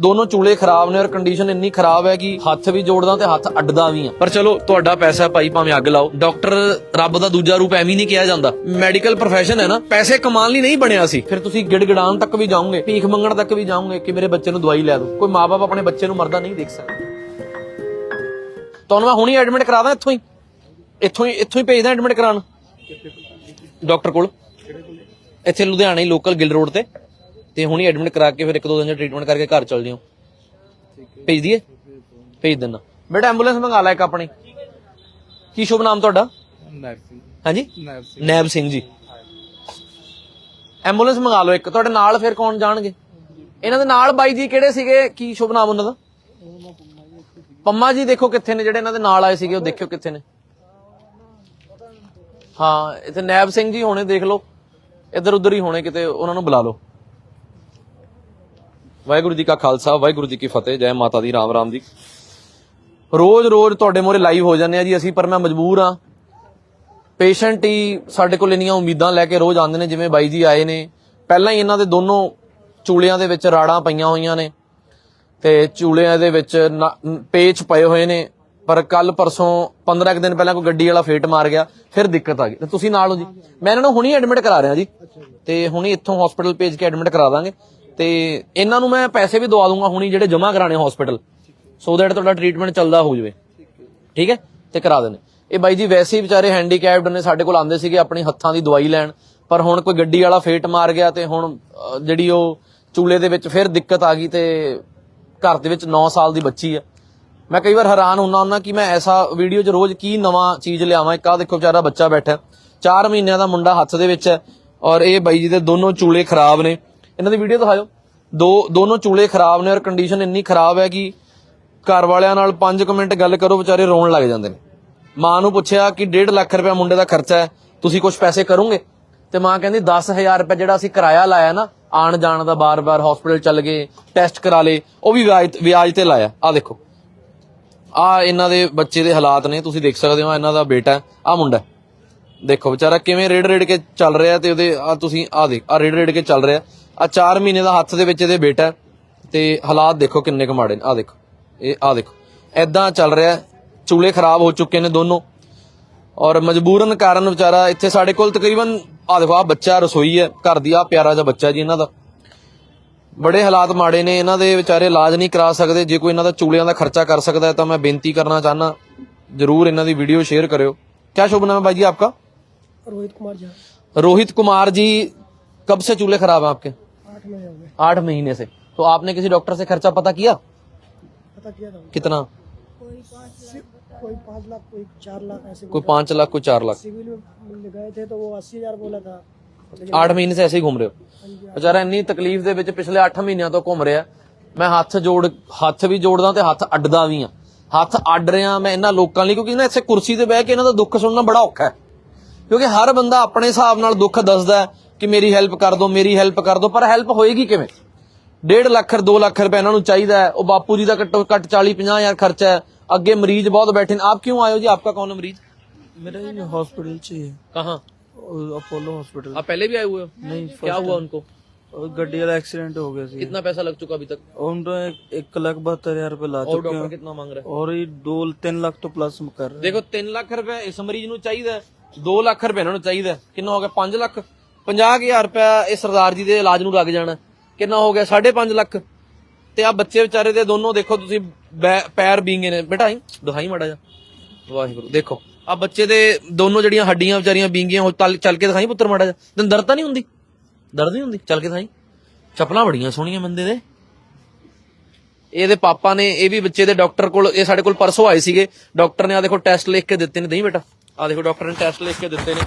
ਦੋਨੋਂ ਚੂਲੇ ਖਰਾਬ ਨੇ ਔਰ ਕੰਡੀਸ਼ਨ ਇੰਨੀ ਖਰਾਬ ਹੈ ਕਿ ਹੱਥ ਵੀ ਜੋੜਦਾ ਤੇ ਹੱਥ ਅੱਡਦਾ ਵੀ ਆ। ਪਰ ਚਲੋ, ਤੁਹਾਡਾ ਪੈਸਾ ਭਾਈ ਭਾਵੇਂ ਅੱਗ ਲਾਓ। ਡਾਕਟਰ ਰੱਬ ਦਾ ਦੂਜਾ ਰੂਪ ਐਵੇਂ ਨਹੀਂ ਕਿਹਾ ਜਾਂਦਾ। ਮੈਡੀਕਲ profession ਹੈ ਨਾ, ਪੈਸੇ ਕਮਾਉਣ ਲਈ ਨਹੀਂ ਬਣਿਆ ਸੀ। ਫਿਰ ਤੁਸੀਂ ਗਿੜਗੜਾਉਣ ਤੱਕ ਵੀ ਜਾਓਗੇ, ਭੀਖ ਮੰਗਣ ਤੱਕ ਵੀ ਜਾਓਗੇ ਕਿ ਮੇਰੇ ਬੱਚੇ ਨੂੰ ਦਵਾਈ ਲੈ ਦਿਓ। ਕੋਈ ਮਾਪੇ ਆਪਣੇ ਬੱਚੇ ਨੂੰ ਮਰਦਾ ਨਹੀਂ ਦੇਖ ਸਕਦਾ। ਤੁਹਾਨੂੰ ਮੈਂ ਹੁਣੀ ਐਡਮਿਟ ਕਰਾ ਦਾਂ ਇੱਥੋਂ ਹੀ। ਇੱਥੋਂ ਹੀ ਇੱਥੋਂ ਹੀ ਭੇਜਦਾ ਐਡਮਿਟ ਕਰਾਉਣ। ਡਾਕਟਰ ਕੋਲ। ਇੱਥੇ ਲੁਧਿਆਣੇ ਲੋਕਲ ਗਿਲ ਰੋਡ ਤੇ। ਤੇ ਹੁਣੀ ਐਡਮਿਟ ਕਰਾ ਕੇ ਫਿਰ ਇੱਕ ਦੋ ਦਿਨ ਦਾ ਟ੍ਰੀਟਮੈਂਟ ਕਰਕੇ ਘਰ ਚਲ ਜਿਓ ਭੇਜ ਦਈਏ? ਭੇਜ ਦਿੰਦਾ। ਬੇਟਾ ਐਂਬੂਲੈਂਸ ਮੰਗਾ ਲੈ ਇੱਕ ਆਪਣੀ। ਕੀ ਸ਼ੁਭ ਨਾਮ ਤੁਹਾਡਾ? ਹਾਂਜੀ? ਨੈਬ ਸਿੰਘ। ਜੀ। ਐਂਬੂਲੈਂਸ ਮੰਗਾ ਲਓ ਇੱਕ। ਤੁਹਾਡੇ ਨਾਲ ਫਿਰ ਕੌਣ ਜਾਣਗੇ? ਇਹਨਾਂ ਦੇ ਨਾਲ ਬਾਈ ਜੀ ਕਿਹੜੇ ਸੀਗੇ? ਕੀ ਸ਼ੁਭ ਨਾਮ ਉਹਨਾਂ ਦਾ? ਪੰਮਾ ਜੀ ਦੇਖੋ ਕਿੱਥੇ ਨੇ ਜਿਹੜੇ ਇਹਨਾਂ ਦੇ ਨਾਲ ਆਏ ਸੀਗੇ ਉਹ ਦੇਖਿਓ ਕਿੱਥੇ ਨੇ। ਹਾਂ ਇੱਥੇ ਨੈਬ ਸਿੰਘ ਜੀ ਹੋਣੇ ਦੇਖ ਲਓ। ਇੱਧਰ ਉੱਧਰ ਹੀ ਹੋਣੇ ਕਿਤੇ ਉਹਨਾਂ ਨੂੰ ਬੁਲਾ ਲਓ। ਵਾਹਿਗੁਰੂ ਜੀ ਕਾ ਖਾਲਸਾ, ਵਾਹਿਗੁਰੂ ਜੀ ਕੀ ਫਤਿਹ, ਜੈ ਮਾਤਾ ਦੀ, ਰਾਮ ਰਾਮ ਦੀ ਰੋਜ਼-ਰੋਜ਼ ਤੁਹਾਡੇ ਮੋਰੇ ਲਾਈਵ ਹੋ ਜਾਂਦੇ ਆ ਜੀ, ਅਸੀਂ ਪਰ ਮੈਂ ਮਜਬੂਰ ਆ ਪੇਸ਼ੈਂਟ ਹੀ ਸਾਡੇ ਕੋਲ ਇੰਨੀਆਂ ਉਮੀਦਾਂ ਲੈ ਕੇ ਰੋਜ਼ ਆਉਂਦੇ ਨੇ, ਜਿਵੇਂ ਬਾਈ ਜੀ ਆਏ ਨੇ। ਪਹਿਲਾਂ ਹੀ ਇਹਨਾਂ ਦੇ ਦੋਨੋਂ ਚੂਲਿਆਂ ਦੇ ਵਿੱਚ ਰਾੜਾਂ ਪਈਆਂ ਹੋਈਆਂ ਨੇ ਤੇ ਚੂਲਿਆਂ ਦੇ ਵਿੱਚ ਨਾ- ਪੇਚ ਪਏ ਹੋਏ ਨੇ। ਪਰ ਕੱਲ ਪਰਸੋਂ 15 ਕੁ ਦਿਨ ਪਹਿਲਾਂ ਕੋਈ ਗੱਡੀ ਵਾਲਾ ਫੇਟ ਮਾਰ ਗਿਆ, ਫਿਰ ਦਿੱਕਤ ਆ ਗਈ। ਤੇ ਤੁਸੀਂ ਨਾਲ ਹੋ ਜੀ। ਮੈਂ ਇਹਨਾਂ ਨੂੰ ਹੁਣੀ ਐਡਮਿਟ ਕਰਾ ਰਿਹਾ ਜੀ। ਤੇ ਹੁਣੀ ਇੱਥੋਂ ਹਸਪੀਟਲ ਭੇਜ ਕੇ ਐਡਮਿਟ ਕਰਾ ਦਾਂਗੇ। ਤੇ ਇਹਨਾਂ ਨੂੰ ਮੈਂ ਪੈਸੇ ਵੀ ਦਵਾ ਦੂੰਗਾ ਹੁਣੀ ਜਿਹੜੇ ਜਮ੍ਹਾਂ ਕਰਾਣੇ ਹਸਪੀਟਲ ਸੋ ਦੈਟ ਤੁਹਾਡਾ ਟ੍ਰੀਟਮੈਂਟ ਚੱਲਦਾ ਹੋ ਜਾਵੇ। ਠੀਕ ਹੈ? ਤੇ ਕਰਾ ਦੇਣੇ ਇਹ ਬਾਈ ਜੀ ਵੈਸੇ ਹੀ ਵਿਚਾਰੇ ਹੈਂਡੀਕੈਪਡ ਨੇ, ਸਾਡੇ ਕੋਲ ਆਂਦੇ ਸੀਗੇ ਆਪਣੀ ਹੱਥਾਂ ਦੀ ਦਵਾਈ ਲੈਣ। ਪਰ ਹੁਣ ਕੋਈ ਗੱਡੀ ਵਾਲਾ ਫੇਟ ਮਾਰ ਗਿਆ ਤੇ ਹੁਣ ਜਿਹੜੀ ਉਹ ਚੂਲੇ ਦੇ ਵਿੱਚ ਫਿਰ ਦਿੱਕਤ ਆ ਗਈ ਤੇ ਘਰ ਦੇ ਵਿੱਚ 9 ਸਾਲ ਦੀ ਬੱਚੀ ਆ। ਮੈਂ ਕਈ ਵਾਰ ਹੈਰਾਨ ਹੁੰਦਾ ਹੁੰਦਾ ਕਿ ਮੈਂ ਐਸਾ ਵੀਡੀਓ 'ਚ ਰੋਜ਼ ਕੀ ਨਵਾਂ ਚੀਜ਼ ਲਿਆਵਾਂ। ਇੱਕ ਆ ਦੇਖੋ ਵਿਚਾਰਾ ਬੱਚਾ ਬੈਠਾ। 4 ਮਹੀਨਿਆਂ ਦਾ ਮੁੰਡਾ ਹੱਥ ਦੇ ਵਿੱਚ ਹੈ। ਔਰ ਇਹ ਬਾਈ ਜੀ ਦੇ ਦੋਨੋਂ ਚੂਲੇ ਖਰਾਬ ਨੇ। ਇਹਨਾਂ ਦੀ ਵੀਡੀਓ ਦਿਖਾਓ ਦੋ, ਦੋਨੋਂ ਚੂਲੇ ਖਰਾਬ ਨੇ ਔਰ ਕੰਡੀਸ਼ਨ ਇੰਨੀ ਖਰਾਬ ਹੈ ਕਿ ਘਰ ਵਾਲਿਆਂ ਨਾਲ 5 ਮਿੰਟ ਗੱਲ ਕਰੋ, ਵਿਚਾਰੇ ਰੋਣ ਲੱਗ ਜਾਂਦੇ ਨੇ। ਮਾਂ ਨੂੰ ਪੁੱਛਿਆ ਕਿ 1.5 ਲੱਖ ਰੁਪਏ ਮੁੰਡੇ ਦਾ ਖਰਚਾ ਹੈ, ਤੁਸੀਂ ਕੁਝ ਪੈਸੇ ਕਰੋਗੇ? ਤੇ ਮਾਂ ਕਹਿੰਦੀ 10000 ਰੁਪਏ ਜਿਹੜਾ ਅਸੀਂ ਕਿਰਾਇਆ ਲਾਇਆ ਨਾ, ਆਣ ਜਾਣ ਦਾ ਬਾਰ-ਬਾਰ ਹਸਪੀਟਲ ਚੱਲ ਗਏ ਟੈਸਟ ਕਰਾ ਲਏ, ਉਹ ਵੀ ਵਿਆਜ ਤੇ ਲਾਇਆ। ਆ ਦੇਖੋ। ਆ ਇਹਨਾਂ ਦੇ ਬੱਚੇ ਦੇ ਹਾਲਾਤ ਨੇ, ਤੁਸੀਂ ਦੇਖ ਸਕਦੇ ਹੋ ਇਹਨਾਂ ਦਾ ਬੇਟਾ ਆ ਮੁੰਡਾ ਦੇਖੋ ਵਿਚਾਰਾ ਕਿਵੇਂ ਰੇੜ ਰੇੜ ਕੇ ਚੱਲ ਰਿਹਾ ਤੇ ਉਹਦੇ ਆ ਤੁਸੀਂ ਆ ਦੇਖ ਆ ਰੇੜ ਰੇੜ ਕੇ ਚੱਲ ਰਿਹਾ। ਆ 4 ਮਹੀਨੇ ਦਾ ਹੱਥ ਦੇ ਵਿੱਚ ਇਹਦੇ ਬੇਟਾ ਹੈ ਤੇ ਹਾਲਾਤ ਦੇਖੋ ਕਿੰਨੇ ਕੁ ਮਾੜੇ ਨੇ ਆ ਦੇਖੋ ਇਹ ਆ ਦੇਖੋ ਐਦਾਂ ਚੱਲ ਰਿਹਾ ਚੂਲੇ ਖਰਾਬ ਹੋ ਚੁੱਕੇ ਨੇ ਦੋਨੋਂ ਔਰ ਮਜਬੂਰਨ ਕਾਰਨ ਵਿਚਾਰਾ ਇੱਥੇ ਸਾਡੇ ਕੋਲ ਤਕਰੀਬਨ ਆ ਦੇਖੋ ਆ ਬੱਚਾ ਰਸੋਈ ਹੈ ਘਰ ਦੀ ਆ ਪਿਆਰਾ ਜਿਹਾ ਬੱਚਾ ਜੀ ਇਹਨਾਂ ਦਾ ਬੜੇ ਹਾਲਾਤ ਮਾੜੇ ਨੇ ਇਹਨਾਂ ਦੇ ਵਿਚਾਰੇ ਇਲਾਜ ਨਹੀਂ ਕਰਾ ਸਕਦੇ ਜੇ ਕੋਈ ਇਹਨਾਂ ਦਾ ਚੂਲਿਆਂ ਦਾ ਖਰਚਾ ਕਰ ਸਕਦਾ ਹੈ ਤਾਂ ਮੈਂ ਬੇਨਤੀ ਕਰਨਾ ਚਾਹਨਾ ਜਰੂਰ ਇਹਨਾਂ ਦੀ ਵੀਡੀਓ ਸ਼ੇਅਰ ਕਰਿਓ क्या शुभ नाम है भाई जी आपका रोहित कुमार झा रोहित कुमार जी कब से चूल्हे खराब हैं आपके आठ महीने हो गए आठ महीने से तो आपने किसी डॉक्टर से खर्चा पता किया पता किया था कितना कोई पाँच कोई पाँच लाख कोई चार लाख ऐसे कोई पांच लाख कोई चार लाख सिविल में गए थे तो वो अस्सी हजार बोला था आठ महीने से ऐसे ही घूम रहे हो ਵਿਚਾਰਾ ਇੰਨੀ ਤਕਲੀਫ ਦੇ ਵਿੱਚ ਪਿਛਲੇ 8 ਮਹੀਨਿਆਂ ਤੋਂ ਘੁੰਮ ਰਿਹਾ ਮੈਂ ਹੱਥ ਜੋੜ ਹੱਥ ਵੀ ਜੋੜਦਾ ਤੇ ਹੱਥ ਅੱਡਦਾ ਵੀ ਆ ਹੱਥ ਅੱਡ ਰਿਹਾ ਮੈਂ ਇਹਨਾਂ ਲੋਕਾਂ ਲਈ ਕਿਉਂਕਿ ਨਾ ਇੱਥੇ ਕੁਰਸੀ ਤੇ ਬਹਿ ਕੇ ਇਹਨਾਂ ਦਾ ਦੁੱਖ ਸੁਣਨਾ ਬੜਾ ਔਖਾ ਹੈ ਕਿਉਂਕਿ ਹਰ ਬੰਦਾ ਆਪਣੇ ਹਿਸਾਬ ਨਾਲ ਦੁੱਖ ਦੱਸਦਾ ਹੈ ਕਿ ਮੇਰੀ ਹੈਲਪ ਕਰ ਦਿਓ ਮੇਰੀ ਹੈਲਪ ਕਰ ਦਿਓ ਪਰ ਹੈਲਪ ਹੋਏਗੀ ਕਿਵੇਂ 1.5 ਲੱਖ 2 ਲੱਖ ਰੁਪਏ ਇਹਨਾਂ ਨੂੰ ਚਾਹੀਦਾ ਹੈ ਉਹ ਬਾਪੂ ਜੀ ਦਾ ਘੱਟੋ ਘੱਟ 40 50 ਹਜ਼ਾਰ ਖਰਚਾ ਹੈ ਅੱਗੇ ਮਰੀਜ਼ ਬਹੁਤ ਬੈਠੇ ਨੇ ਆਪ ਕਿਉਂ ਆਏ ਹੋ ਜੀ ਆਪਕਾ ਕੌਣ ਹੈ ਮਰੀਜ਼ मेरा ये हॉस्पिटल चाहिए कहाँ और अपोलो हॉस्पिटल आप पहले भी आए हुए हो नहीं क्या हुआ उनको और गड्डी वाला एक्सीडेंट हो गया सी कितना पैसा लग चुका अभी तक और उनको एक, एक लाख बहत्तर हजार रुपए ला और चुके डॉक्टर हैं कितना मांग रहा है और ये दो तीन लाख तो प्लस में कर रहे ਦੇਖੋ 3 ਲੱਖ ਰੁਪਏ ਇਸ ਮਰੀਜ਼ ਨੂੰ ਚਾਹੀਦਾ ਹੈ 2 ਲੱਖ ਰੁਪਏ ਇਹਨਾਂ ਨੂੰ ਚਾਹੀਦਾ ਹੈ। ਕਿੰਨਾ ਹੋ ਗਿਆ 5 ਲੱਖ 50000 ਰੁਪਇਆ ਇਹ ਸਰਦਾਰ ਜੀ ਦੇ ਇਲਾਜ ਨੂੰ ਲੱਗ ਜਾਣਾ। ਹੈ। ਕਿੰਨਾ ਹੋ ਗਿਆ? 5.5 ਲੱਖ। ਤੇ ਆ ਬੱਚੇ ਵਿਚਾਰੇ ਦੇ ਦੋਨੋਂ ਦੇਖੋ ਤੁਸੀਂ ਪੈਰ ਬੀਂਗੇ ਨੇ। ਬੇਟਾ ਦਿਖਾਈ ਮਾੜਾ ਜਾ ਵਾਹਿਗੁਰੂ, ਦੇਖੋ। ਆ ਬੱਚੇ ਦੇ ਦੋਨੋਂ ਜਿਹੜੀਆਂ ਹੱਡੀਆਂ ਵਿਚਾਰੀਆਂ ਬੀਂਗੀਆਂ, ਉਹ ਚੱਲ ਕੇ ਦਿਖਾਈ ਪੁੱਤਰ ਮਾੜਾ ਜਾ ਤੈਨੂੰ ਦਰਦ ਤਾਂ ਨਹੀਂ ਹੁੰਦੀ? ਦਰਦ ਨਹੀਂ ਹੁੰਦੀ? ਚੱਲ ਕੇ ਦਿਖਾਈ। ਚੱਪਲਾਂ ਬੜੀਆਂ ਸੋਹਣੀਆਂ ਬੰਦੇ ਦੇ। ਇਹਦੇ ਪਾਪਾ ਨੇ, ਇਹ ਵੀ ਬੱਚੇ ਦੇ ਡਾਕਟਰ ਕੋਲ, ਇਹ ਸਾਡੇ ਕੋਲ ਪਰਸੋਂ ਆਏ ਸੀਗੇ। ਡਾਕਟਰ ਨੇ ਆ ਦੇਖੋ ਟੈਸਟ ਲਿਖ ਕੇ ਦਿੱਤੇ ਨੇ। ਨਹੀਂ ਬੇਟਾ? ਆ ਦੇਖੋ, ਡਾਕਟਰ ਨੇ ਟੈਸਟ ਲਿਖ ਕੇ ਦਿੱਤੇ ਨੇ।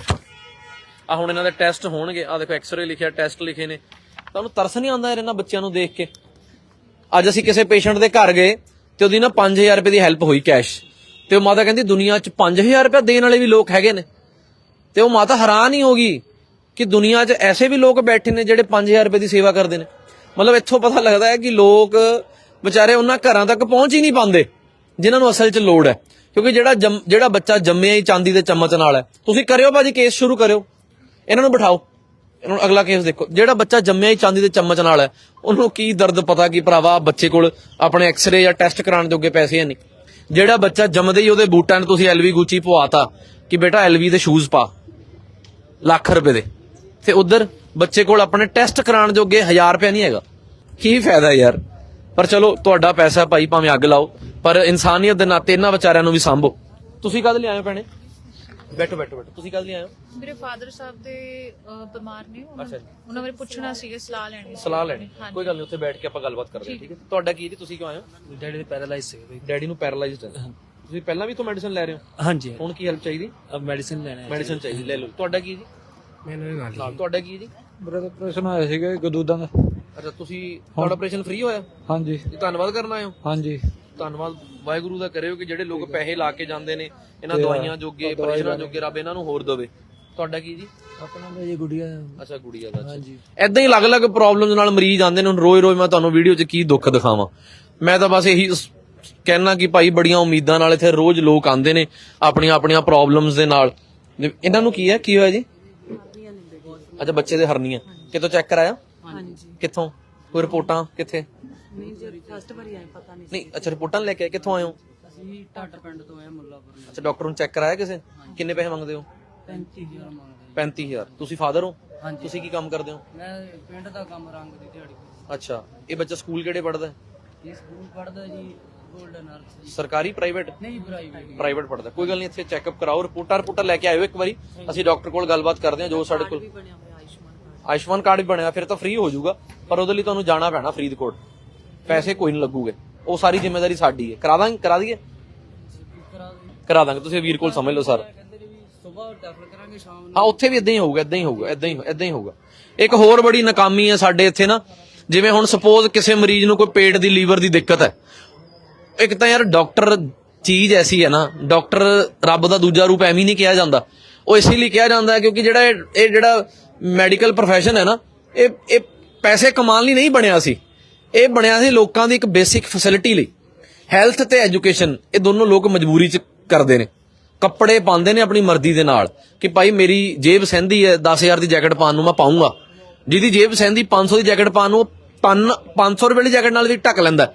ਆ ਹੁਣ ਇਹਨਾਂ ਦੇ ਟੈਸਟ ਹੋਣਗੇ। ਆ ਦੇਖੋ ਐਕਸ-ਰੇ ਲਿਖਿਆ, ਟੈਸਟ ਲਿਖੇ ਨੇ। ਤੁਹਾਨੂੰ ਤਰਸ ਨਹੀਂ ਆਉਂਦਾ ਇਹਨਾਂ ਬੱਚਿਆਂ ਨੂੰ ਦੇਖ ਕੇ? ਅੱਜ ਅਸੀਂ ਕਿਸੇ ਪੇਸ਼ੈਂਟ ਦੇ ਘਰ ਗਏ ਤੇ ਉਹਦੀ ਨਾ 5000 ਰੁਪਏ ਦੀ ਹੈਲਪ ਹੋਈ ਕੈਸ਼ ਤੇ ਉਹ ਮਾਤਾ ਕਹਿੰਦੀ, ਦੁਨੀਆ 'ਚ 5000 ਰੁਪਏ ਦੇਣ ਵਾਲੇ ਵੀ ਲੋਕ ਹੈਗੇ ਨੇ। ਤੇ ਉਹ ਮਾਤਾ ਹੈਰਾਨ ਹੀ ਹੋ ਗਈ ਕਿ ਦੁਨੀਆ 'ਚ ਐਸੇ ਵੀ ਲੋਕ ਬੈਠੇ ਨੇ ਜਿਹੜੇ 5000 ਰੁਪਏ ਦੀ ਸੇਵਾ ਕਰਦੇ ਨੇ। ਮਤਲਬ ਇੱਥੋਂ ਪਤਾ ਲੱਗਦਾ ਹੈ ਕਿ ਲੋਕ ਵਿਚਾਰੇ ਉਹਨਾਂ ਘਰਾਂ ਤੱਕ ਪਹੁੰਚ ਹੀ ਨਹੀਂ ਪਾਉਂਦੇ, ਜਿਨ੍ਹਾਂ ਨੂੰ ਅਸਲ 'ਚ ਲੋੜ ਹੈ। ਕਿਉਂਕਿ ਜਿਹੜਾ ਜੰਮ- ਜਿਹੜਾ ਬੱਚਾ ਜੰਮਿਆ ਹੀ ਚਾਂਦੀ ਦੇ ਚਮਚ ਨਾਲ ਹੈ। ਤੁਸੀਂ ਕਰਿਓ ਭਾਜੀ ਕੇਸ ਸ਼ੁਰੂ ਕਰਿਓ। ਇਹਨਾਂ ਨੂੰ ਬਿਠਾਓ। ਇਹਨਾਂ ਨੂੰ ਅਗਲਾ ਕੇਸ ਦੇਖੋ। ਜਿਹੜਾ ਬੱਚਾ ਜੰਮਿਆ ਹੀ ਚਾਂਦੀ ਦੇ ਚਮਚ ਨਾਲ ਹੈ, ਉਹਨੂੰ ਕੀ ਦਰਦ ਪਤਾ ਕਿ ਭਰਾਵਾ ਬੱਚੇ ਕੋਲ ਆਪਣੇ ਐਕਸ-ਰੇ ਜਾਂ ਟੈਸਟ ਕਰਾਉਣ ਜੋਗੇ ਪੈਸੇ ਹੈ ਨਹੀਂ। ਜਿਹੜਾ ਬੱਚਾ ਜੰਮਦੇ ਹੀ ਉਹਦੇ ਬੂਟਾਂ ਨੂੰ ਤੁਸੀਂ ਐਲਵੀ ਗੁੱਚੀ ਪਵਾਤਾ ਕਿ ਬੇਟਾ ਐਲਵੀ ਦੇ ਸ਼ੂਜ਼ ਪਾ। ਲੱਖ ਰੁਪਏ ਦੇ। ਤੇ ਉਧਰ ਬੱਚੇ ਕੋਲ ਆਪਣੇ ਟੈਸਟ ਕਰਾਉਣ ਜੋਗੇ 1000 ਰੁਪਏ ਨਹੀਂ ਹੈਗਾ। ਕੀ ਫਾਇਦਾ ਯਾਰ? ਪਰ ਚਲੋ, ਤੁਹਾਡਾ ਪੈਸਾ ਭਾਈ ਭਾਵੇਂ ਅੱਗ ਲਾਓ, ਪਰ ਇਨਸਾਨੀਅਤ ਦੇ ਨਾਤੇ ਇਹਨਾਂ ਵਿਚਾਰਿਆਂ ਨੂੰ ਵੀ ਸੰਭੋ। ਤੁਸੀਂ ਕਦ ਲਿਆਏ ਪੈਣੇ ਬੈਠੋ ਬੈਠੋ ਬੈਠੋ। ਤੁਸੀਂ ਕਦ ਲਿਆਏ ਹੋ? ਮੇਰੇ ਫਾਦਰ ਸਾਹਿਬ ਦੇ ਅਹ, ਬਿਮਾਰ ਨੇ ਉਹਨਾਂ- ਅੱਛਾ ਜੀ। ਉਹਨਾਂ ਬਾਰੇ ਪੁੱਛਣਾ ਸੀਗਾ ਸਲਾਹ ਲੈਣੀ ਸੀ। ਸਲਾਹ ਲੈਣੀ। ਹਾਂਜੀ। ਕੋਈ ਗੱਲ ਨਹੀਂ ਉੱਥੇ ਬੈਠ ਕੇ ਆਪਾਂ ਗੱਲਬਾਤ ਕਰਦੇ ਹਾਂ ਠੀਕ ਹੈ। ਤੁਹਾਡਾ ਕੀ ਹੈ ਜੀ? ਤੁਸੀਂ ਕਿਉਂ ਆਏ ਹੋ? ਡੈਡੀ ਦੇ ਪੈਰਾਲਾਈਜ਼ ਸੀ ਡੈਡੀ ਨੂੰ ਪੈਰਾਲਾਈਜ਼ਡ ਹੈ। ਤੁਸੀਂ ਪਹਿਲਾਂ ਵੀ ਤੋਂ ਮੈਡੀਸਿਨ ਲੈ ਰਹੇ ਹੋ? ਹਾਂਜੀ ਹੁਣ ਕੀ ਹੈਲਪ ਚਾਹੀਦੀ? ਅਬ ਮੈਡੀਸਿਨ ਲੈਣਾ ਹੈ ਮੈਡੀਸਿਨ ਚਾਹੀਦੀ ਲੈ ਲਓ ਤੁਹਾਡਾ ਕੀ ਹੈ ਜੀ? ਮੈਨੂੰ ਗੱਲ ਨਾਲ ਤੁਹਾਡਾ ਕੀ ਹੈ ਜੀ? ਬ੍ਰਦਰ ਆਪਰੇਸ਼ਨ ਹੋਇਆ ਸੀਗਾ ਗਦੂਦਾਂ ਦਾ। ਅੱਛਾ ਤੁਸੀਂ ਤੁਹਾਡਾ ਆਪਰੇਸ਼ਨ ਫ੍ਰੀ ਹੋਇਆ? ਹਾਂਜੀ। ਜੀ ਧੰਨਵਾਦ ਕਰਨ ਆਏ ਹੋ? ਹਾਂਜੀ। ਧੰਨਵਾਦ ਵਾਹਿਗੁਰੂ ਦਾ ਕਰਿਓ ਕਿ ਜਿਹੜੇ ਲੋਕ ਪੈਸੇ ਲਾ ਕੇ ਜਾਂਦੇ ਨੇ ਇਹਨਾਂ ਦਵਾਈਆਂ ਜੋਗੇ ਆਪਰੇਸ਼ਨਾਂ ਜੋਗੇ ਰੱਬ ਇਹਨਾਂ ਨੂੰ ਹੋਰ ਦੇਵੇ। ਤੁਹਾਡਾ ਕੀ ਜੀ? ਆਪਣਾ ਤਾਂ ਇਹ ਗੁੜੀਆ। ਅੱਛਾ ਗੁੜੀਆ ਦਾ ਹਾਂਜੀ। ਐਦਾਂ ਹੀ ਅਲੱਗ-ਅਲੱਗ ਪ੍ਰੋਬਲਮਸ ਨਾਲ ਮਰੀਜ਼ ਆਉਂਦੇ ਨੇ ਹੁਣ ਰੋਜ਼-ਰੋਜ਼ ਮੈਂ ਤੁਹਾਨੂੰ ਵੀਡੀਓ 'ਚ ਕੀ ਦੁੱਖ ਦਿਖਾਵਾਂ। ਮੈਂ ਤਾਂ ਬਸ ਇਹੀ ਕਹਿਣਾ ਕਿ ਭਾਈ ਬੜੀਆਂ ਉਮੀਦਾਂ ਨਾਲ ਇੱਥੇ ਰੋਜ਼ ਲੋਕ ਆਉਂਦੇ ਨੇ ਆਪਣੀਆਂ ਆਪਣੀਆਂ ਪ੍ਰੋਬਲਮਸ ਦੇ ਨਾਲ। ਇਹਨਾਂ ਨੂੰ ਕੀ ਹੈ? ਕੀ ਹੋਇਆ ਜੀ? ਅੱਛਾ ਬੱਚੇ ਦੇ ਹਰਨੀਆਂ। ਕਿਤੋਂ ਚੈੱਕ ਕਰਾਇਆ? ਹਾਂਜੀ। ਕਿੱਥੋਂ? ਕੋਈ ਰਿਪੋਰਟਾਂ ਕਿੱਥੇ? ਨਹੀਂ ਜੀ ਫਸਟ ਵਾਰੀ ਆਏ ਪਤਾ ਨਹੀਂ ਨਹੀਂ ਅੱਛਾ ਰਿਪੋਰਟਾਂ ਲੈ ਕੇ ਆਏ ਕਿੱਥੋਂ ਆਏ ਹੋ? ਅਸੀਂ ਟਾਟਰ ਪਿੰਡ ਤੋਂ ਆਏ ਮੁੱਲਾਪੁਰ। ਅੱਛਾ ਡਾਕਟਰ ਨੂੰ ਚੈੱਕ ਕਰਾਇਆ ਕਿਸੇ? ਕਿੰਨੇ ਪੈਸੇ ਮੰਗਦੇ ਹੋ? 35000 ਮੰਗਦੇ 35000 ਤੁਸੀਂ ਫਾਦਰ ਹੋ? ਹਾਂਜੀ। ਤੁਸੀਂ ਕੀ ਕੰਮ ਕਰਦੇ ਹੋ? ਮੈਂ ਪਿੰਡ ਦਾ ਕੰਮ ਰੰਗ ਦੀ ਦਿਹਾੜੀ ਅੱਛਾ ਇਹ ਬੱਚਾ ਸਕੂਲ ਕਿਹੜੇ ਪੜਦਾ ਹੈ? ਇਹ ਸਕੂਲ ਪੜਦਾ ਜੀ ਗੋਲਡਨ ਅਰਥ ਜੀ। ਸਰਕਾਰੀ ਪ੍ਰਾਈਵੇਟ ਨਹੀਂ ਪ੍ਰਾਈਵੇਟ ਪ੍ਰਾਈਵੇਟ ਪੜਦਾ ਕੋਈ ਗੱਲ ਨਹੀਂ ਇੱਥੇ ਚੈੱਕਅਪ ਕਰਾਓ ਰਿਪੋਰਟਾਂ ਰਿਪੋਰਟਾਂ ਲੈ ਕੇ ਆਇਓ ਇੱਕ ਵਾਰੀ। ਅਸੀਂ ਡਾਕਟਰ ਕੋਲ ਗੱਲਬਾਤ ਕਰਦੇ ਹਾਂ ਜੋ ਸਾਡੇ ਕੋਲ ਬਣਿਆ ਹੋਇਆ ਆਯੁਸ਼ਮਾਨ ਕਾਰਡ ਆਯੁਸ਼ਮਾਨ ਕਾਰਡ ਵੀ ਬਣਿਆ ਫਿਰ ਤਾਂ ਫ੍ਰੀ ਹੋ ਜਾਊਗਾ। ਪਰ ਉਹਦੇ ਲਈ ਤੁਹਾਨੂੰ ਜਾਣਾ ਪੈਣਾ ਫਰੀਦਕੋਟ। ਪੈਸੇ ਕੋਈ ਨਹੀਂ ਲੱਗੂਗੇ। ਉਹ ਸਾਰੀ ਜ਼ਿੰਮੇਵਾਰੀ ਸਾਡੀ ਹੈ। ਕਰਾ ਦਾਂਗੇ, ਕਰਾ ਦਈਏ? ਕਰਾ ਦੇ ਦਾਂਗੇ। ਤੁਸੀਂ ਵੀਰ ਕੋਲ ਸਮਝ ਲਓ ਸਰ। ਹਾਂ, ਉੱਥੇ ਵੀ ਇਦਾਂ ਹੀ ਹੋਊਗਾ ਇਦਾਂ ਹੀ ਹੋਊਗਾ ਇਦਾਂ ਹੀ ਇਦਾਂ ਹੀ ਹੋਊਗਾ। ਇੱਕ ਹੋਰ ਬੜੀ ਨਾਕਾਮੀ ਹੈ ਸਾਡੇ ਇੱਥੇ ਨਾ। ਜਿਵੇਂ ਹੁਣ ਸਪੋਜ਼ ਕਿਸੇ ਮਰੀਜ਼ ਨੂੰ ਕੋਈ ਪੇਟ ਦੀ ਲੀਵਰ ਦੀ ਦਿੱਕਤ ਹੈ। ਇੱਕ ਤਾਂ ਯਾਰ ਡਾਕਟਰ ਚੀਜ਼ ਐਸੀ ਹੈ ਨਾ, ਡਾਕਟਰ ਰੱਬ ਦਾ ਦੂਜਾ ਰੂਪ ਐਵੇਂ ਹੀ ਨਹੀਂ ਕਿਹਾ ਜਾਂਦਾ। ਉਹ ਇਸੇ ਲਈ ਕਿਹਾ ਜਾਂਦਾ ਹੈ ਕਿਉਂਕਿ ਜਿਹੜਾ ਇਹ ਇਹ ਜਿਹੜਾ ਮੈਡੀਕਲ profession ਹੈ ਨਾ, ਇਹ ਇਹ ਪੈਸੇ ਕਮਾਉਣ ਲਈ ਨਹੀਂ ਬਣਿਆ ਸੀ। ਇਹ ਬਣਿਆ ਸੀ ਲੋਕਾਂ ਦੀ ਇੱਕ ਬੇਸਿਕ ਫੈਸਿਲਿਟੀ ਲਈ। ਹੈਲਥ ਤੇ ਐਜੂਕੇਸ਼ਨ ਇਹ ਦੋਨੋਂ ਲੋਕ ਮਜਬੂਰੀ 'ਚ ਕਰਦੇ ਨੇ। ਕੱਪੜੇ ਪਾਉਂਦੇ ਨੇ ਆਪਣੀ ਮਰਜ਼ੀ ਦੇ ਨਾਲ ਕਿ ਭਾਈ ਮੇਰੀ ਜੇਬ ਸਹਿੰਦੀ ਹੈ 10000 ਦੀ ਜੈਕਟ ਪਾਉਣ ਨੂੰ ਮੈਂ ਪਾਉਂਗਾ ਜਿਹਦੀ ਜੇਬ ਸਹਿੰਦੀ 500 ਦੀ ਜੈਕਟ ਪਾਉਣ ਨੂੰ ਉਹ ਪੰਨ 500 ਰੁਪਏ ਦੀ ਜੈਕਟ ਨਾਲ ਵੀ ਢੱਕ ਲੈਂਦਾ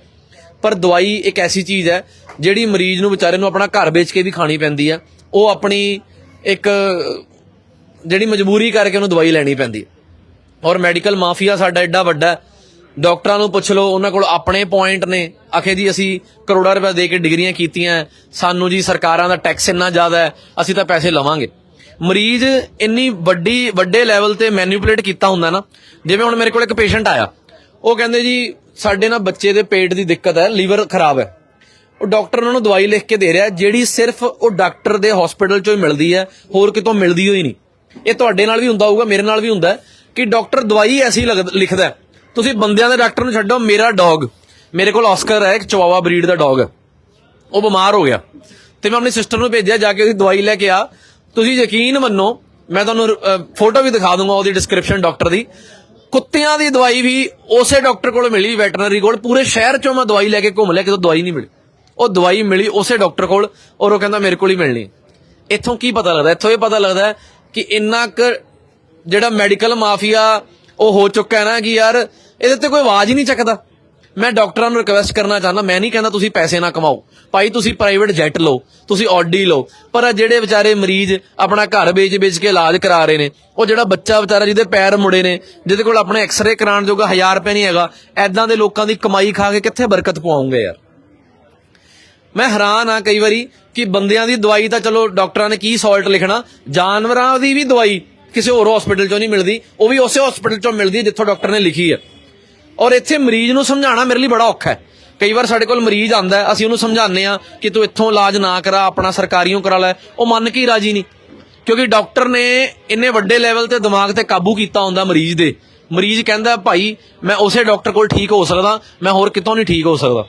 ਪਰ ਦਵਾਈ ਇੱਕ ਐਸੀ ਚੀਜ਼ ਹੈ ਜਿਹੜੀ ਮਰੀਜ਼ ਨੂੰ ਵਿਚਾਰੇ ਨੂੰ ਆਪਣਾ ਘਰ ਵੇਚ ਕੇ ਵੀ ਖਾਣੀ ਪੈਂਦੀ ਹੈ। ਉਹ ਆਪਣੀ ਇੱਕ ਜਿਹੜੀ ਮਜਬੂਰੀ ਕਰਕੇ ਉਹਨੂੰ ਦਵਾਈ ਲੈਣੀ ਪੈਂਦੀ ਔਰ ਮੈਡੀਕਲ ਮਾਫੀਆ ਸਾਡਾ ਐਡਾ ਵੱਡਾ ਹੈ। ਡਾਕਟਰਾਂ ਨੂੰ ਪੁੱਛ ਲਓ, ਉਹਨਾਂ ਕੋਲ ਆਪਣੇ ਪੁਆਇੰਟ ਨੇ। ਆਖੇ ਜੀ, ਅਸੀਂ ਕਰੋੜਾਂ ਰੁਪਏ ਦੇ ਕੇ ਡਿਗਰੀਆਂ ਕੀਤੀਆਂ। ਸਾਨੂੰ ਜੀ ਸਰਕਾਰਾਂ ਦਾ ਟੈਕਸ ਇੰਨਾ ਜ਼ਿਆਦਾ ਹੈ, ਅਸੀਂ ਤਾਂ ਪੈਸੇ ਲਵਾਂਗੇ। ਮਰੀਜ਼ ਇੰਨੀ ਵੱਡੀ, ਵੱਡੇ ਲੈਵਲ ਤੇ ਮੈਨੀਪੂਲੇਟ ਕੀਤਾ ਹੁੰਦਾ ਨਾ, ਜਿਵੇਂ ਹੁਣ ਮੇਰੇ ਕੋਲ ਇੱਕ ਪੇਸ਼ੈਂਟ ਆਇਆ। ਉਹ ਕਹਿੰਦੇ ਜੀ, ਸਾਡੇ ਨਾ ਬੱਚੇ ਦੇ ਪੇਟ ਦੀ ਦਿੱਕਤ ਹੈ, ਲੀਵਰ ਖਰਾਬ ਹੈ। ਉਹ ਡਾਕਟਰ ਉਹਨਾਂ ਨੂੰ ਦਵਾਈ ਲਿਖ ਕੇ ਦੇ ਰਿਹਾ ਜਿਹੜੀ ਸਿਰਫ ਉਹ ਡਾਕਟਰ ਦੇ ਹਸਪੀਟਲ ਚੋਂ ਹੀ ਮਿਲਦੀ ਹੈ, ਹੋਰ ਕਿਤੋਂ ਮਿਲਦੀ ਹੋਈ ਨਹੀਂ। ਇਹ ਤੁਹਾਡੇ ਨਾਲ ਵੀ ਹੁੰਦਾ ਹੋਊਗਾ, ਮੇਰੇ ਨਾਲ ਵੀ ਹੁੰਦਾ ਕਿ ਡਾਕਟਰ ਦਵਾਈ ਐਸੀ ਲਗ- ਲਿਖਦਾ ਤੁਸੀਂ ਬੰਦਿਆਂ ਦੇ ਡਾਕਟਰ ਨੂੰ ਛੱਡੋ, ਮੇਰਾ ਡੌਗ। ਮੇਰੇ ਕੋਲ ਆਸਕਰ ਹੈ, ਇੱਕ ਚਵਾਵਾ ਬਰੀਡ ਦਾ ਡੌਗ। ਹੈ ਉਹ ਬਿਮਾਰ ਹੋ ਗਿਆ। ਤੇ ਮੈਂ ਆਪਣੀ ਸਿਸਟਰ ਨੂੰ ਭੇਜਿਆ, ਜਾ ਕੇ ਉਹਦੀ ਦਵਾਈ ਲੈ ਕੇ ਆ। ਤੁਸੀਂ ਯਕੀਨ ਮੰਨੋ, ਮੈਂ ਤੁਹਾਨੂੰ ਫੋਟੋ ਵੀ ਦਿਖਾ ਦੂੰਗਾ ਉਹਦੀ ਡਿਸਕ੍ਰਿਪਸ਼ਨ ਡਾਕਟਰ ਦੀ। ਕੁੱਤਿਆਂ ਦੀ ਦਵਾਈ ਵੀ ਉਸੇ ਡਾਕਟਰ ਕੋਲ ਮਿਲੀ ਵੈਟਰਨਰੀ ਕੋਲ। ਪੂਰੇ ਸ਼ਹਿਰ ਚੋਂ ਮੈਂ ਦਵਾਈ ਲੈ ਕੇ ਘੁੰਮ ਲਿਆ, ਕਿਤੇ ਦਵਾਈ ਨਹੀਂ ਮਿਲੀ। ਉਹ ਦਵਾਈ ਮਿਲੀ ਉਸੇ ਡਾਕਟਰ ਕੋਲ ਔਰ ਉਹ ਕਹਿੰਦਾ ਮੇਰੇ ਕੋਲ ਹੀ ਮਿਲਣੀ। ਇੱਥੋਂ ਕੀ ਪਤਾ ਲੱਗਦਾ? ਇੱਥੋਂ ਇਹ ਪਤਾ ਲੱਗਦਾ ਕਿ ਇੰਨਾ ਕੁ ਜਿਹੜਾ ਮੈਡੀਕਲ ਮਾਫੀਆ ਉਹ ਹੋ ਚੁੱਕਾ ਹੈ ਨਾ ਕਿ ਯਾਰ ਇਹਦੇ ਤੇ ਕੋਈ ਆਵਾਜ਼ ਹੀ ਨਹੀਂ ਚੱਕਦਾ। ਮੈਂ ਡਾਕਟਰਾਂ ਨੂੰ ਰਿਕਵੈਸਟ ਕਰਨਾ ਚਾਹੁੰਦਾ, ਮੈਂ ਨਹੀਂ ਕਹਿੰਦਾ ਤੁਸੀਂ ਪੈਸੇ ਨਾ ਕਮਾਓ। ਭਾਈ, ਤੁਸੀਂ ਪ੍ਰਾਈਵੇਟ ਜੈਟ ਲਓ, ਤੁਸੀਂ ਆਡੀ ਲਓ, ਪਰ ਆਹ ਜਿਹੜੇ ਵਿਚਾਰੇ ਮਰੀਜ਼ ਆਪਣਾ ਘਰ ਵੇਚ-ਵੇਚ ਕੇ ਇਲਾਜ ਕਰਾ ਰਹੇ ਨੇ, ਉਹ ਜਿਹੜਾ ਬੱਚਾ ਵਿਚਾਰਾ ਜਿਹਦੇ ਪੈਰ ਮੁੜੇ ਨੇ, ਜਿਹਦੇ ਕੋਲ ਆਪਣੇ ਐਕਸ-ਰੇ ਕਰਾਉਣ ਜੋਗਾ 1000 ਰੁਪਏ ਨਹੀਂ ਹੈਗਾ ਐਦਾਂ ਦੇ ਲੋਕਾਂ ਦੀ ਕਮਾਈ ਖਾ ਕੇ ਕਿੱਥੇ ਬਰਕਤ ਪਵਾਉਂਗੇ ਯਾਰ? ਮੈਂ ਹੈਰਾਨ ਆ ਕਈ ਵਾਰੀ ਕਿ ਬੰਦਿਆਂ ਦੀ ਦਵਾਈ ਤਾਂ ਚਲੋ ਡਾਕਟਰਾਂ ਨੇ ਕੀ ਸਾਲਟ ਲਿਖਣਾ, ਜਾਨਵਰਾਂ ਦੀ ਵੀ ਦਵਾਈ ਕਿਸੇ ਹੋਰ ਹਸਪੀਟਲ ਚੋਂ ਨਹੀਂ ਮਿਲਦੀ, ਉਹ ਵੀ ਉਸੇ ਹਸਪੀਟਲ ਚੋਂ ਮਿਲਦੀ ਹੈ ਜਿੱਥੋਂ ਡਾਕਟਰ ਨੇ ਲਿਖੀ ਹੈ। ਔਰ ਇੱਥੇ ਮਰੀਜ਼ ਨੂੰ ਸਮਝਾਉਣਾ ਮੇਰੇ ਲਈ ਬੜਾ ਔਖਾ ਹੈ। ਕਈ ਵਾਰ ਸਾਡੇ ਕੋਲ ਮਰੀਜ਼ ਆਂਦਾ ਹੈ, ਅਸੀਂ ਉਹਨੂੰ ਸਮਝਾਉਂਦੇ ਆ ਕਿ ਤੂੰ ਇੱਥੋਂ ਇਲਾਜ ਨਾ ਕਰਾ, ਆਪਣਾ ਸਰਕਾਰੀਓਂ ਕਰਾ ਲੈ। ਉਹ ਮੰਨ ਕੇ ਰਾਜੀ ਨਹੀਂ। ਕਿਉਂਕਿ ਡਾਕਟਰ ਨੇ ਇੰਨੇ ਵੱਡੇ ਲੈਵਲ ਤੇ ਦਿਮਾਗ ਤੇ ਕਾਬੂ ਕੀਤਾ ਹੁੰਦਾ ਮਰੀਜ਼ ਦੇ। ਮਰੀਜ਼ ਕਹਿੰਦਾ, ਭਾਈ, ਮੈਂ ਉਸੇ ਡਾਕਟਰ ਕੋਲ ਠੀਕ ਹੋ ਸਕਦਾ, ਮੈਂ ਹੋਰ ਕਿਤੋਂ ਨਹੀਂ ਠੀਕ ਹੋ ਸਕਦਾ।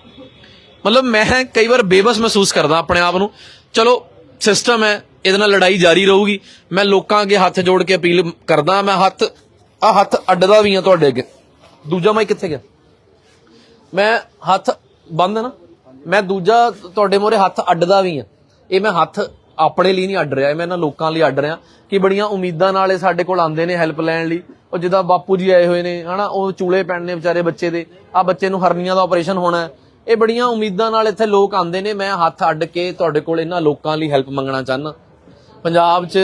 ਮਤਲਬ ਮੈਂ ਕਈ ਵਾਰ ਬੇਬਸ ਮਹਿਸੂਸ ਕਰਦਾ ਆਪਣੇ ਆਪ ਨੂੰ, ਚਲੋ ਸਿਸਟਮ ਹੈ, ਇਹਦੇ ਨਾਲ ਲੜਾਈ ਜਾਰੀ ਰਹੂਗੀ। ਮੈਂ ਲੋਕਾਂ ਅੱਗੇ ਹੱਥ ਜੋੜ ਕੇ ਅਪੀਲ ਕਰਦਾ, ਮੈਂ ਹੱਥ ਆ ਹੱਥ ਅੱਡਦਾ ਵੀ ਆ ਤੁਹਾਡੇ ਅੱਗੇ। ਦੂਜਾ ਮਾਈ ਕਿੱਥੇ ਗਿਆ? ਮੈਂ ਹੱਥ ਬੰਦ ਨਾ। ਮੈਂ ਦੂਜਾ ਤੁਹਾਡੇ ਮੋਰੇ ਹੱਥ ਅੱਡਦਾ ਵੀ ਆ। ਇਹ ਮੈਂ ਹੱਥ ਆਪਣੇ ਲਈ ਨਹੀਂ ਅੱਡ ਰਿਹਾ। ਮੈਂ ਇਹਨਾਂ ਲੋਕਾਂ ਲਈ ਅੱਡ ਰਿਹਾ ਕਿ ਬੜੀਆਂ ਉਮੀਦਾਂ ਨਾਲ ਇਹ ਸਾਡੇ ਕੋਲ ਆਉਂਦੇ ਨੇ ਹੈਲਪ ਲੈਣ ਲਈ। ਉਹ ਜਿੱਦਾਂ ਬਾਪੂ ਜੀ ਆਏ ਹੋਏ ਨੇ, ਹਨਾ, ਉਹ ਚੂਲੇ ਪੈਣਨੇ ਵਿਚਾਰੇ ਬੱਚੇ ਦੇ। ਆ ਬੱਚੇ ਨੂੰ ਹਰਨੀਆਂ ਦਾ ਆਪਰੇਸ਼ਨ ਹੋਣਾ ਇਹ ਬੜੀਆਂ ਉਮੀਦਾਂ ਨਾਲ ਇੱਥੇ ਲੋਕ ਆਉਂਦੇ ਨੇ। ਮੈਂ ਹੱਥ ਅੱਡ ਕੇ ਤੁਹਾਡੇ ਕੋਲ ਇਹਨਾਂ ਲੋਕਾਂ ਲਈ ਹੈਲਪ ਮੰਗਣਾ ਚਾਹੁੰਦਾ। ਪੰਜਾਬ 'ਚ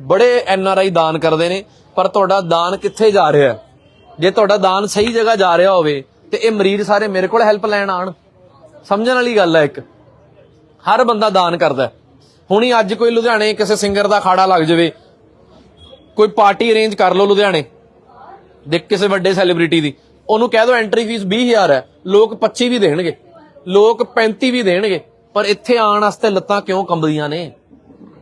ਬੜੇ ਐਨ ਆਰ ਆਈ ਦਾਨ ਕਰਦੇ ਨੇ, ਪਰ ਤੁਹਾਡਾ ਦਾਨ ਕਿੱਥੇ ਜਾ ਰਿਹਾ ਹੈ? ਜੇ ਤੁਹਾਡਾ ਦਾਨ ਸਹੀ ਜਗ੍ਹਾ ਜਾ ਰਿਹਾ ਹੋਵੇ ਤੇ ਇਹ ਮਰੀਜ਼ ਸਾਰੇ ਮੇਰੇ ਕੋਲ ਹੈਲਪ ਲੈਣ ਆਣ ਸਮਝਣ ਵਾਲੀ ਗੱਲ ਹੈ ਇੱਕ। ਹਰ ਬੰਦਾ ਦਾਨ ਕਰਦਾ ਹੈ। ਹੁਣੀ ਅੱਜ ਕੋਈ ਲੁਧਿਆਣੇ ਕਿਸੇ ਸਿੰਗਰ ਦਾ ਖਾੜਾ ਲੱਗ ਜਾਵੇ। ਕੋਈ ਪਾਰਟੀ ਅਰੇਂਜ ਕਰ ਲਓ ਲੁਧਿਆਣੇ। ਦੇ ਕਿਸੇ ਵੱਡੇ ਸੈਲੀਬ੍ਰਿਟੀ ਦੀ। ਉਹਨੂੰ ਕਹਿ ਦਿਓ ਐਂਟਰੀ ਫੀਸ 20000 ਹੈ। ਲੋਕ 25 ਵੀ ਦੇਣਗੇ। ਲੋਕ 35 ਵੀ ਦੇਣਗੇ। ਪਰ ਇੱਥੇ ਆਉਣ ਵਾਸਤੇ ਲੱਤਾਂ ਕਿਉਂ ਕੰਬਦੀਆਂ ਨੇ?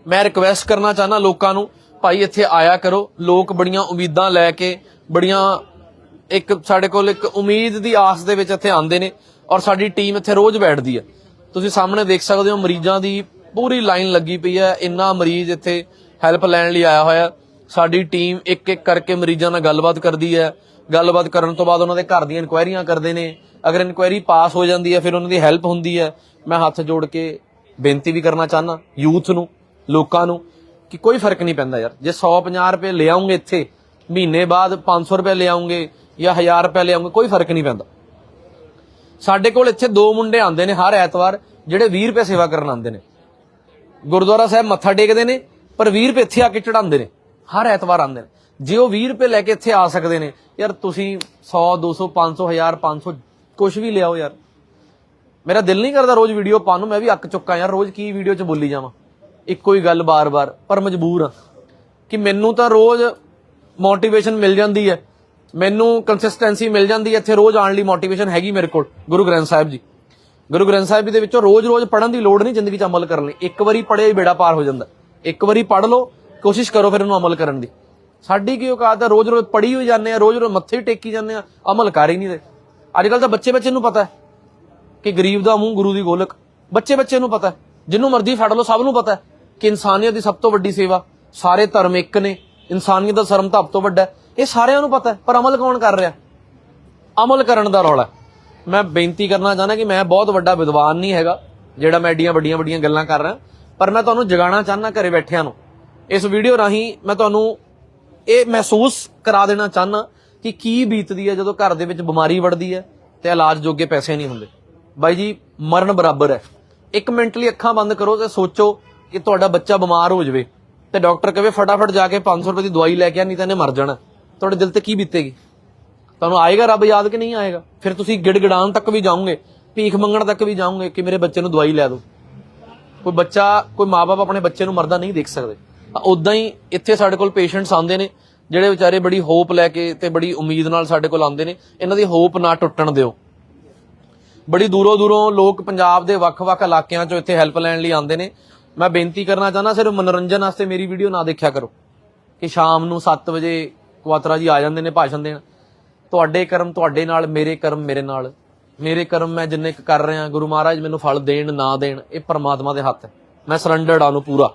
ਮੈਂ ਰਿਕਵੈਸਟ ਕਰਨਾ ਚਾਹਨਾ ਲੋਕਾਂ ਨੂੰ, ਭਾਈ ਇੱਥੇ ਆਇਆ ਕਰੋ। ਲੋਕ ਬੜੀਆਂ ਉਮੀਦਾਂ ਲੈ ਕੇ, ਬੜੀਆਂ ਇੱਕ ਸਾਡੇ ਕੋਲ ਇੱਕ ਉਮੀਦ ਦੀ ਆਸ ਦੇ ਵਿੱਚ ਇੱਥੇ ਆਉਂਦੇ ਨੇ ਔਰ ਸਾਡੀ ਟੀਮ ਇੱਥੇ ਰੋਜ਼ ਬੈਠਦੀ ਹੈ। ਤੁਸੀਂ ਸਾਹਮਣੇ ਦੇਖ ਸਕਦੇ ਹੋ ਮਰੀਜ਼ਾਂ ਦੀ ਪੂਰੀ ਲਾਈਨ ਲੱਗੀ ਪਈ ਹੈ। ਇੰਨਾ ਮਰੀਜ਼ ਇੱਥੇ ਹੈਲਪ ਲੈਣ ਲਈ ਆਇਆ ਹੋਇਆ। ਸਾਡੀ ਟੀਮ ਇੱਕ ਇੱਕ ਕਰਕੇ ਮਰੀਜ਼ਾਂ ਨਾਲ ਗੱਲਬਾਤ ਕਰਦੀ ਹੈ। ਗੱਲਬਾਤ ਕਰਨ ਤੋਂ ਬਾਅਦ ਉਹਨਾਂ ਦੇ ਘਰ ਦੀਆਂ ਇਨਕੁਆਇਰੀਆਂ ਕਰਦੇ ਨੇ। ਅਗਰ ਇਨਕੁਆਇਰੀ ਪਾਸ ਹੋ ਜਾਂਦੀ ਹੈ, ਫਿਰ ਉਹਨਾਂ ਦੀ ਹੈਲਪ ਹੁੰਦੀ ਹੈ। ਮੈਂ ਹੱਥ ਜੋੜ ਕੇ ਬੇਨਤੀ ਵੀ ਕਰਨਾ ਚਾਹਨਾ ਯੂਥ ਨੂੰ, ਲੋਕਾਂ ਨੂੰ ਕਿ ਕੋਈ ਫ਼ਰਕ ਨਹੀਂ ਪੈਂਦਾ ਯਾਰ। ਜੇ 150 ਰੁਪਏ ਲਿਆਉਂਗੇ ਇੱਥੇ, ਮਹੀਨੇ ਬਾਅਦ 500 ਰੁਪਏ ਲਿਆਉਂਗੇ ਜਾਂ 1000 ਰੁਪਏ ਲਿਆਉਂਗੇ ਕੋਈ ਫ਼ਰਕ ਨਹੀਂ ਪੈਂਦਾ। ਸਾਡੇ ਕੋਲ ਇੱਥੇ ਦੋ ਮੁੰਡੇ ਆਉਂਦੇ ਨੇ ਹਰ ਐਤਵਾਰ, ਜਿਹੜੇ 20 ਰੁਪਏ ਸੇਵਾ ਕਰਨ ਆਉਂਦੇ ਨੇ। ਗੁਰਦੁਆਰਾ ਸਾਹਿਬ ਮੱਥਾ ਟੇਕਦੇ ਨੇ, ਪਰ 20 ਰੁਪਏ ਇੱਥੇ ਆ ਕੇ ਚੜਾਉਂਦੇ ਨੇ। ਹਰ ਐਤਵਾਰ ਆਉਂਦੇ ਨੇ। ਜੇ ਉਹ 20 ਰੁਪਏ ਲੈ ਕੇ ਇੱਥੇ ਆ ਸਕਦੇ ਨੇ, ਯਾਰ ਤੁਸੀਂ 100 200 500 1000 500 ਕੁਝ ਵੀ ਲਿਆਓ ਯਾਰ। ਮੇਰਾ ਦਿਲ ਨਹੀਂ ਕਰਦਾ ਰੋਜ਼ ਵੀਡੀਓ ਪਾਉਣ ਨੂੰ, ਮੈਂ ਵੀ ਅੱਕ ਚੁੱਕਾ ਯਾਰ, ਰੋਜ਼ ਕੀ ਵੀਡੀਓ 'ਚ ਬੋਲੀ ਜਾਵਾਂ? ਇੱਕੋ ਹੀ ਗੱਲ ਬਾਰ-ਬਾਰ, ਪਰ ਮਜਬੂਰ ਆ ਕਿ ਮੈਨੂੰ ਤਾਂ ਰੋਜ਼ ਮੋਟੀਵੇਸ਼ਨ ਮਿਲ ਜਾਂਦੀ ਹੈ। ਮੈਨੂੰ ਕੰਸਿਸਟੈਂਸੀ ਮਿਲ ਜਾਂਦੀ ਹੈ, ਇੱਥੇ ਰੋਜ਼ ਆਉਣ ਲਈ ਮੋਟੀਵੇਸ਼ਨ ਹੈਗੀ ਮੇਰੇ ਕੋਲ, ਗੁਰੂ ਗ੍ਰੰਥ ਸਾਹਿਬ ਜੀ। ਗੁਰੂ ਗ੍ਰੰਥ ਸਾਹਿਬ ਜੀ ਦੇ ਵਿੱਚੋਂ ਰੋਜ਼-ਰੋਜ਼ ਪੜਨ ਦੀ ਲੋੜ ਨਹੀਂ, ਜ਼ਿੰਦਗੀ 'ਚ ਅਮਲ ਕਰਨ ਲਈ। ਇੱਕ ਵਾਰੀ ਪੜ੍ਹੇ ਹੀ ਬੇੜਾ ਪਾਰ ਹੋ ਜਾਂਦਾ। ਇੱਕ ਵਾਰੀ ਪੜ੍ਹ ਲਓ, ਕੋਸ਼ਿਸ਼ ਕਰੋ ਫਿਰ ਉਹਨੂੰ ਅਮਲ ਕਰਨ ਦੀ। ਸਾਡੀ ਕੀ ਔਕਾਤ ਹੈ? ਰੋਜ਼-ਰੋਜ਼ ਪੜ੍ਹੀ ਹੋਈ ਜਾਂਦੇ ਆ ਰੋਜ਼-ਰੋਜ਼ ਮੱਥੇ ਹੀ ਟੇਕੀ ਜਾਂਦੇ ਆ ਅਮਲ ਕਰ ਹੀ ਨਹੀਂ ਰਹੇ। ਅੱਜ ਕੱਲ ਤਾਂ ਬੱਚੇ-ਬੱਚੇ ਨੂੰ ਪਤਾ ਹੈ ਕਿ ਗਰੀਬ ਦਾ ਮੂੰਹ ਗੁਰੂ ਦੀ ਗੋਲਕ। ਬੱਚੇ ਬੱਚੇ ਨੂੰ ਪਤਾ ਹੈ, ਜਿੰਨੂੰ ਮਰਜ਼ੀ ਫੜ ਲਓ, ਸਭ ਨੂੰ ਪਤਾ ਹੈ ਕਿ ਇਨਸਾਨੀਅਤ ਦੀ ਸਭ ਤੋਂ ਵੱਡੀ ਸੇਵਾ ਸਾਰੇ ਧਰਮ ਇੱਕ ਨੇ। ਇਨਸਾਨੀਅਤ ਦਾ ਸ਼ਰਮ ਤਾਂ ਸਭ ਤੋਂ ਵੱਡਾ ਇਹ ਸਾਰਿਆਂ ਨੂੰ ਪਤਾ ਪਰ ਅਮਲ ਕੌਣ ਕਰ ਰਿਹਾ? ਅਮਲ ਕਰਨ ਦਾ ਰੌਲਾ ਮੈਂ ਬੇਨਤੀ ਕਰਨਾ ਚਾਹੁੰਦਾ ਕਿ ਮੈਂ ਬਹੁਤ ਵੱਡਾ ਵਿਦਵਾਨ ਨਹੀਂ ਹੈਗਾ, ਜਿਹੜਾ ਮੈਂ ਐਡੀਆਂ ਵੱਡੀਆਂ ਵੱਡੀਆਂ ਗੱਲਾਂ ਕਰ ਰਿਹਾ, ਪਰ ਮੈਂ ਤੁਹਾਨੂੰ ਜਗਾਉਣਾ ਚਾਹੁੰਦਾ ਘਰੇ ਬੈਠਿਆਂ ਨੂੰ। ਇਸ ਵੀਡੀਓ ਰਾਹੀਂ ਮੈਂ ਤੁਹਾਨੂੰ ਇਹ ਮਹਿਸੂਸ ਕਰਾ ਦੇਣਾ ਚਾਹੁੰਦਾ ਕਿ ਕੀ ਬੀਤਦੀ ਹੈ ਜਦੋਂ ਘਰ ਦੇ ਵਿੱਚ ਬਿਮਾਰੀ ਵੜਦੀ ਹੈ ਤੇ ਇਲਾਜ ਜੋਗੇ ਪੈਸੇ ਨਹੀਂ ਹੁੰਦੇ। ਬਾਈ ਜੀ, ਮਰਨ ਬਰਾਬਰ ਹੈ। ਇੱਕ ਮਿੰਟ ਲਈ ਅੱਖਾਂ ਬੰਦ ਕਰੋ ਤੇ ਸੋਚੋ ਕਿ ਤੁਹਾਡਾ ਬੱਚਾ ਬਿਮਾਰ ਹੋ ਜਾਵੇ ਤੇ ਡਾਕਟਰ ਕਹੇ, ਫਟਾਫਟ ਜਾ ਕੇ 500 ਰੁਪਏ ਦੀ ਦਵਾਈ ਲੈ ਕੇ ਆ, ਨਹੀਂ ਤਾਂ ਇਹਨੇ ਮਰ ਜਾਣਾ। ਤੁਹਾਡੇ ਦਿਲ ਤੇ ਕੀ ਬੀਤੇਗੀ? ਤੁਹਾਨੂੰ ਆਏਗਾ ਰੱਬ ਯਾਦ ਕਿ ਨਹੀਂ ਆਏਗਾ? ਫਿਰ ਤੁਸੀਂ ਗਿੜਗਿੜਾਉਣ ਤੱਕ ਵੀ ਜਾਓਗੇ, ਭੀਖ ਮੰਗਣ ਤੱਕ ਵੀ ਜਾਓਗੇ ਕਿ ਮੇਰੇ ਬੱਚੇ ਨੂੰ ਦਵਾਈ ਲੈ ਦਿਓ। ਕੋਈ ਬੱਚਾ, ਕੋਈ ਮਾਪੇ ਆਪਣੇ ਬੱਚੇ ਨੂੰ ਮਰਦਾ ਨਹੀਂ ਦੇਖ ਸਕਦੇ। ਉਦਾਂ ਹੀ ਇੱਥੇ ਸਾਡੇ ਕੋਲ ਪੇਸ਼ੈਂਟਸ ਆਉਂਦੇ ਨੇ, ਜਿਹੜੇ ਵਿਚਾਰੇ ਬੜੀ ਹੋਪ ਲੈ ਕੇ ਤੇ ਬੜੀ ਉਮੀਦ ਨਾਲ ਸਾਡੇ ਕੋਲ ਆਉਂਦੇ ਨੇ। ਇਹਨਾਂ ਦੀ ਹੋਪ ਨਾ ਟੁੱਟਣ ਦਿਓ। ਬੜੀ ਦੂਰੋਂ ਦੂਰੋਂ ਲੋਕ ਪੰਜਾਬ ਦੇ ਵੱਖ-ਵੱਖ ਇਲਾਕਿਆਂ ਚੋਂ ਇੱਥੇ ਹੈਲਪ ਲੈਣ ਲਈ ਆਉਂਦੇ ਨੇ। ਮੈਂ ਬੇਨਤੀ ਕਰਨਾ ਚਾਹੁੰਦਾ, ਸਿਰਫ ਮਨੋਰੰਜਨ ਵਾਸਤੇ ਮੇਰੀ ਵੀਡੀਓ ਨਾ ਦੇਖਿਆ ਕਰੋ। ਕਿ ਸ਼ਾਮ ਨੂੰ 7 ਵਜੇ ਕੁਆਤਰਾ ਜੀ ਆ ਜਾਂਦੇ ਨੇ ਭਾਸ਼ਣ ਦੇਣ। ਤੁਹਾਡੇ ਕਰਮ ਤੁਹਾਡੇ ਨਾਲ, ਮੇਰੇ ਕਰਮ ਮੇਰੇ ਨਾਲ। ਮੇਰੇ ਕਰਮ ਮੈਂ ਜਿੰਨੇ ਕੁ ਕਰ ਰਿਹਾ, ਗੁਰੂ ਮਹਾਰਾਜ ਮੈਨੂੰ ਫਲ ਦੇਣ, ਨਾ ਦੇਣ, ਇਹ ਪਰਮਾਤਮਾ ਦੇ ਹੱਥ ਹੈ। ਮੈਂ ਸਰੈਂਡਰਡ ਆ ਨੂੰ ਪੂਰਾ।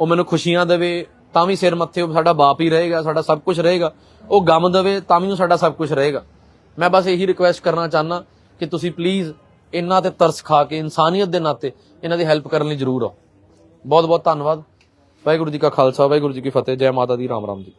ਉਹ ਮੈਨੂੰ ਖੁਸ਼ੀਆਂ ਦੇਵੇ, ਤਾਂ ਵੀ ਸਿਰ ਮੱਥੇ ਉਹ ਸਾਡਾ ਬਾਪ ਹੀ ਰਹੇਗਾ, ਸਾਡਾ ਸਭ ਕੁਝ ਰਹੇਗਾ। ਉਹ ਗਮ ਦੇਵੇ, ਤਾਂ ਵੀ ਉਹ ਸਾਡਾ ਸਭ ਕੁਝ ਰਹੇਗਾ। ਮੈਂ ਬਸ ਇਹੀ ਰਿਕੁਐਸਟ ਕਰਨਾ ਚਾਹਨਾ ਕਿ ਤੁਸੀਂ ਪਲੀਜ਼ ਇਹਨਾਂ ਤੇ ਤਰਸ ਖਾ ਕੇ, ਇਨਸਾਨੀਅਤ ਦੇ ਨਾਤੇ ਇਹਨਾਂ ਦੀ ਹੈਲਪ ਕਰਨ ਲਈ ਜ਼ਰੂਰ ਆਓ। ਬਹੁਤ ਬਹੁਤ ਧੰਨਵਾਦ। ਵਾਹਿਗੁਰੂ ਜੀ ਕਾ ਖਾਲਸਾ, ਵਾਹਿਗੁਰੂ ਜੀ ਕੀ ਫਤਿਹ। ਜੈ ਮਾਤਾ ਦੀ ਰਾਮ ਰਾਮ ਜੀ।